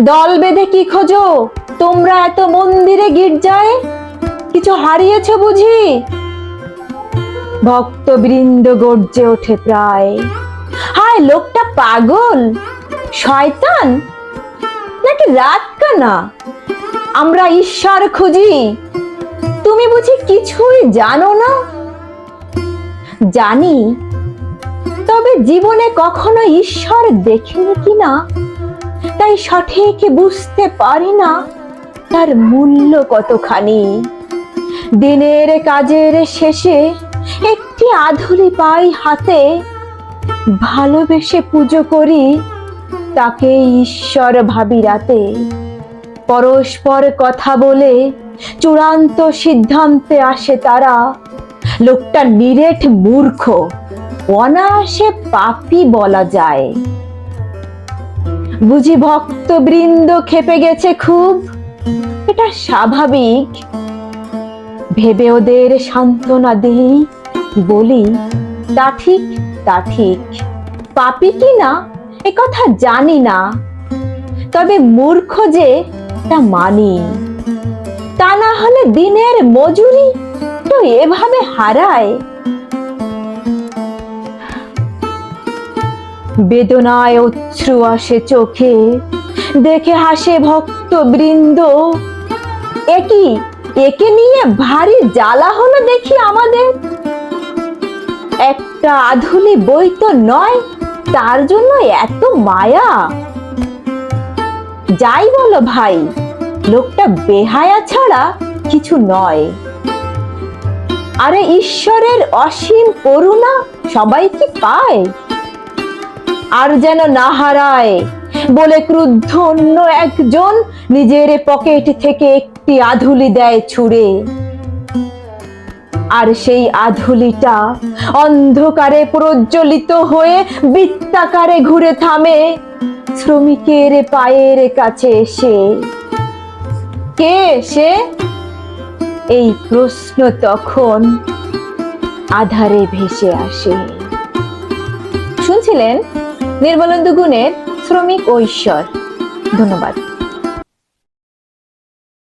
দল বেঁধে কি খোঁজো? তোমরা এত মন্দিরে গির্জায় কিছু হারিয়েছ বুঝি? ভক্তবৃন্দ গর্জে ওঠে প্রায়। হায়, লোকটা পাগল? শয়তান? নাকি রাত কানা আমরা ঈশ্বর খুঁজি। তুমি বুঝি কিছুই জানো না? জানি, তবে জীবনে কখনো ঈশ্বর দেখিনি কিনা? তাই সঠিক বুঝতে পারি না। তার মূল্য কতখানি? দিনের কাজের শেষে একটি আধুলি পাই হাতে ভালোবেসে পুজো করি, তাকে ঈশ্বর ভাবি রাতে। পরস্পর কথা বলে চূড়ান্ত সিদ্ধান্তে আসে তারা। লোকটা নিরেট মূর্খ, অনায়াসে পাপি বলা যায়। বুঝি ভক্তবৃন্দ খেপে গেছে খুব? এটা স্বাভাবিক। ভেবে ওদের সান্ত্বনা দেই, বলি, তা ঠিক তা ঠিক। পাপি কি না? এ কথা জানি না। তবে মূর্খ যে, তা মানি। তা না হলে দিনের মজুরি তো এভাবে হারায়। বেদনায় অশ্রু আসে চোখে, দেখে হাসে ভক্ত বৃন্দ একই একে নিয়ে ভারী জ্বালা হলো দেখি আমাদের? একটা আধুলি বই তো নয়, তার জন্য এত মায়া। যাই বলো ভাই, লোকটা বেহায়া ছাড়া কিছু নয়। আরে ঈশ্বরের অসীম করুণা সবাই কি পায়? আর যেন না হারায়। বলে ক্রুদ্ধ অন্য একজন নিজের পকেট থেকে একটি আধুলি দেয় ছুঁড়ে। আর সেই আধুলিটা অন্ধকারে প্রজ্বলিত হয়ে বৃত্তাকারে ঘুরে থামে শ্রমিকের পায়ের কাছে এসে। কে সে? এই প্রশ্ন তখন আধারে ভেসে আসে। শুনছিলেন? নির্মলেন্দু গুণের শ্রমিক ও ঈশ্বর। ধন্যবাদ।